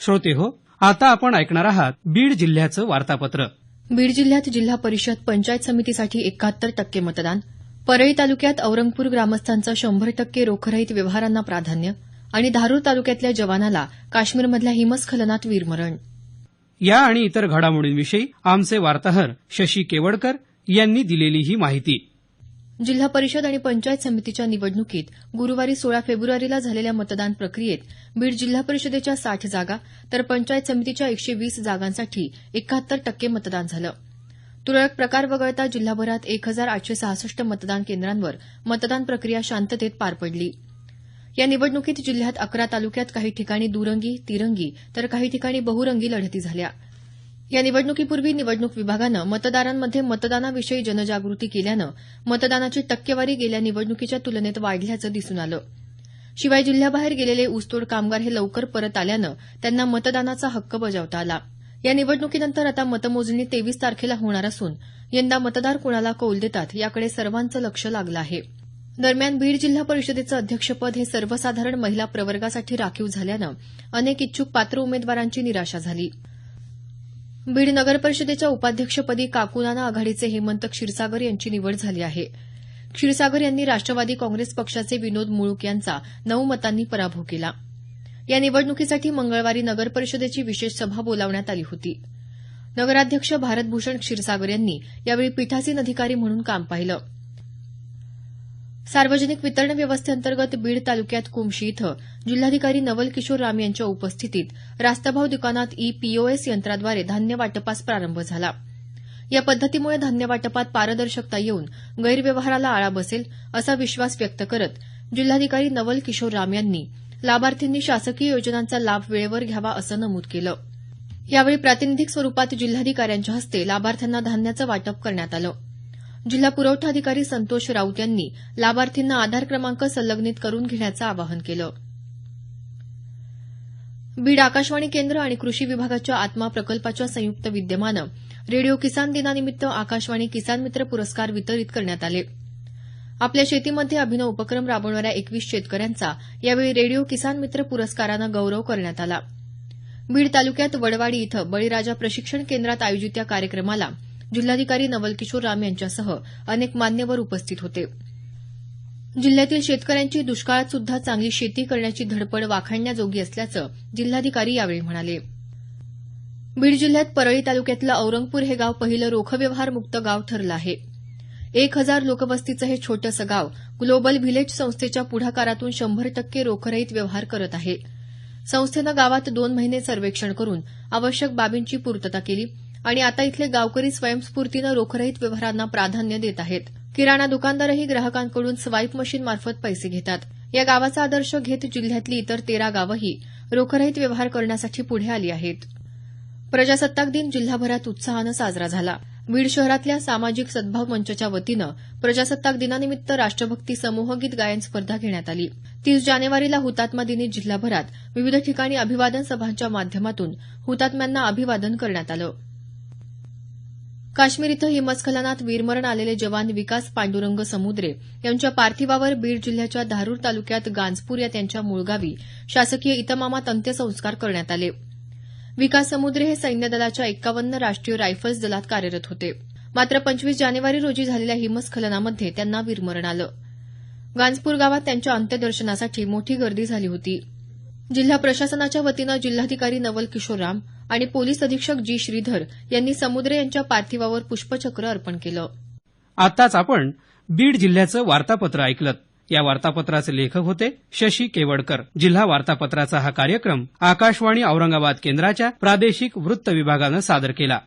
श्रोते हो आता आपण ऐकणार आहात बीड जिल्ह्याचं वार्तापत्र. बीड जिल्ह्यात जिल्हा परिषद पंचायत समितीसाठी एकाहत्तर टक्के मतदान परळी तालुक्यात औरंगपूर ग्रामस्थांचं शंभर टक्के रोखरहित व्यवहारांना प्राधान्य आणि धारूर तालुक्यातल्या जवानाला काश्मीरमधल्या हिमस्खलनात वीरमरण. या आणि इतर घडामोडींविषयी आमचे वार्ताहर शशी केवडकर यांनी दिलेली ही माहिती. जिल्हा परिषद आणि पंचायत समितीच्या निवडणुकीत गुरुवारी सोळा फेब्रुवारीला झालेल्या मतदान प्रक्रियेत बीड जिल्हा परिषदेच्या साठ जागा तर पंचायत समितीच्या एकशे वीस जागांसाठी एकाहत्तर टक्के मतदान झालं. तुरळक प्रकार वगळता जिल्हाभरात एक हजार आठशे सहासष्ट मतदान केंद्रांवर मतदान प्रक्रिया शांततेत पार पडली. या निवडणुकीत जिल्ह्यात अकरा तालुक्यात काही ठिकाणी दुरंगी तिरंगी तर काही ठिकाणी बहुरंगी लढती झाल्या. या निवडणुकीपूर्वी निवडणूक विभागानं मतदारांमध्ये मतदानाविषयी जनजागृती केल्यानं मतदानाची टक्केवारी गेल्या निवडणुकीच्या तुलनेत वाढल्याचं दिसून आलं. शिवाय जिल्ह्याबाहेर गेलेले ऊसतोड कामगार हे लवकर परत आल्यानं त्यांना मतदानाचा हक्क बजावता आला. या निवडणुकीनंतर आता मतमोजणी तेवीस तारखेला होणार असून यंदा मतदार कुणाला कौल देतात याकडे सर्वांचं लक्ष लागलं आहे. दरम्यान बीड जिल्हा परिषदेचं अध्यक्षपद हे सर्वसाधारण महिला प्रवर्गासाठी राखीव झाल्यानं अनेक इच्छुक पात्र उमेदवारांची निराशा झाली. बीड नगर परिषदेच्या उपाध्यक्षपदी काकुनाना आघाडीचे हेमंत क्षीरसागर यांची निवड झाली आहे. क्षीरसागर यांनी राष्ट्रवादी काँग्रेस पक्षाचे विनोद मुळूक यांचा नऊ मतांनी पराभव केला. या निवडणुकीसाठी मंगळवारी नगर परिषदेची विशेष सभा बोलावण्यात आली होती. नगराध्यक्ष भारतभूषण क्षीरसागर यांनी यावेळी पीठासीन अधिकारी म्हणून काम पाहिलं. सार्वजनिक वितरण व्यवस्थेअंतर्गत बीड तालुक्यात कुमशी इथं जिल्हाधिकारी नवल किशोर राम यांच्या उपस्थितीत रास्तभाव दुकानात ई पीओएस यंत्राद्वारे धान्य वाटपास प्रारंभ झाला. या पद्धतीमुळे धान्य वाटपात पारदर्शकता येऊन गैरव्यवहाराला आळा बसेल असा विश्वास व्यक्त करत जिल्हाधिकारी नवल किशोर राम यांनी लाभार्थींनी शासकीय योजनांचा लाभ वेळेवर घ्यावा असं नमूद केलं. यावेळी प्रातिनिधिक स्वरूपात जिल्हाधिकाऱ्यांच्या हस्ते लाभार्थ्यांना धान्याचं वाटप करण्यात आलं. जिल्हा पुरवठा अधिकारी संतोष राऊत यांनी लाभार्थींना आधार क्रमांक संलग्नित करून घेण्याचं आवाहन केलं. बीड आकाशवाणी केंद्र आणि कृषी विभागाच्या आत्मा प्रकल्पाच्या संयुक्त विद्यमानं रेडिओ किसान दिनानिमित्त आकाशवाणी किसान मित्र पुरस्कार वितरित करण्यात आले. आपल्या शेतीमध्ये अभिनव उपक्रम राबवणाऱ्या एकवीस शेतकऱ्यांचा यावेळी रेडिओ किसान मित्र पुरस्कारानं गौरव करण्यात आला. बीड तालुक्यात वडवाडी इथं बळीराजा प्रशिक्षण केंद्रात आयोजित या कार्यक्रमाला जिल्हाधिकारी नवल किशोर राम यांच्यासह अनेक मान्यवर उपस्थित होते. जिल्ह्यातील शेतकऱ्यांची दुष्काळात सुद्धा चांगली शेती करण्याची धडपड वाखाणण्याजोगी असल्याचं जिल्हाधिकारी यावेळी म्हणाले. बीड जिल्ह्यात परळी तालुक्यातलं औरंगपूर हे गाव पहिलं रोखव्यवहारमुक्त मुक्त गाव ठरलं आहे. एक हजार लोकवस्तीचं हे छोटंसं गाव ग्लोबल व्हिलेज संस्थेच्या पुढाकारातून शंभर टक्के रोखरहित व्यवहार करत आहे. संस्थेनं गावात दोन महिने सर्वेक्षण करून आवश्यक बाबींची पूर्तता केली. आणि आता इथले गावकरी स्वयंस्फूर्तीनं रोखरहित व्यवहारांना प्राधान्य देत आहेत. किराणा दुकानदारही ग्राहकांकडून स्वाईप मशीन मार्फत पैसे घेतात. या गावाचा आदर्श घेत जिल्ह्यातली इतर तेरा गावंही रोखरहित व्यवहार करण्यासाठी पुढे आली आहेत. प्रजासत्ताक दिन जिल्हाभरात उत्साहानं साजरा झाला. बीड शहरातल्या सामाजिक सद्भाव मंचच्या वतीनं प्रजासत्ताक दिनानिमित्त राष्ट्रभक्ती समूहगीत गायन स्पर्धा घेण्यात आली. तीस जानेवारीला हुतात्मा दिनी जिल्हाभरात विविध ठिकाणी अभिवादन सभांच्या माध्यमातून हुतात्म्यांना अभिवादन करण्यात आलं. काश्मीर इथं हिमस्खलनात वीरमरण आलेले जवान विकास पांडुरंग समुद्रे यांच्या पार्थिवावर बीड जिल्ह्याच्या धारूर तालुक्यात गांजपूर या त्यांच्या मूळगावी शासकीय इतमामात अंत्यसंस्कार करण्यात आले. विकास समुद्रे हे सैन्य दलाच्या एक्कावन्न राष्ट्रीय रायफल्स दलात कार्यरत होते. मात्र पंचवीस जानेवारी रोजी झालेल्या हिमस्खलनामध्ये त्यांना वीरमरण आलं. गांजपूर गावात त्यांच्या अंत्यदर्शनासाठी मोठी गर्दी झाली होती. जिल्हा प्रशासनाच्या वतीनं जिल्हाधिकारी नवल किशोर राम आणि पोलीस अधीक्षक जी. श्रीधर यांनी समुद्रे यांच्या पार्थिवावर पुष्पचक्र अर्पण केलं. आताच आपण बीड जिल्ह्याचं वार्तापत्र ऐकलं या वार्तापत्राचे लेखक होते शशी केवडकर. जिल्हा वार्तापत्राचा हा कार्यक्रम आकाशवाणी औरंगाबाद केंद्राच्या प्रादेशिक वृत्त विभागानं सादर केला.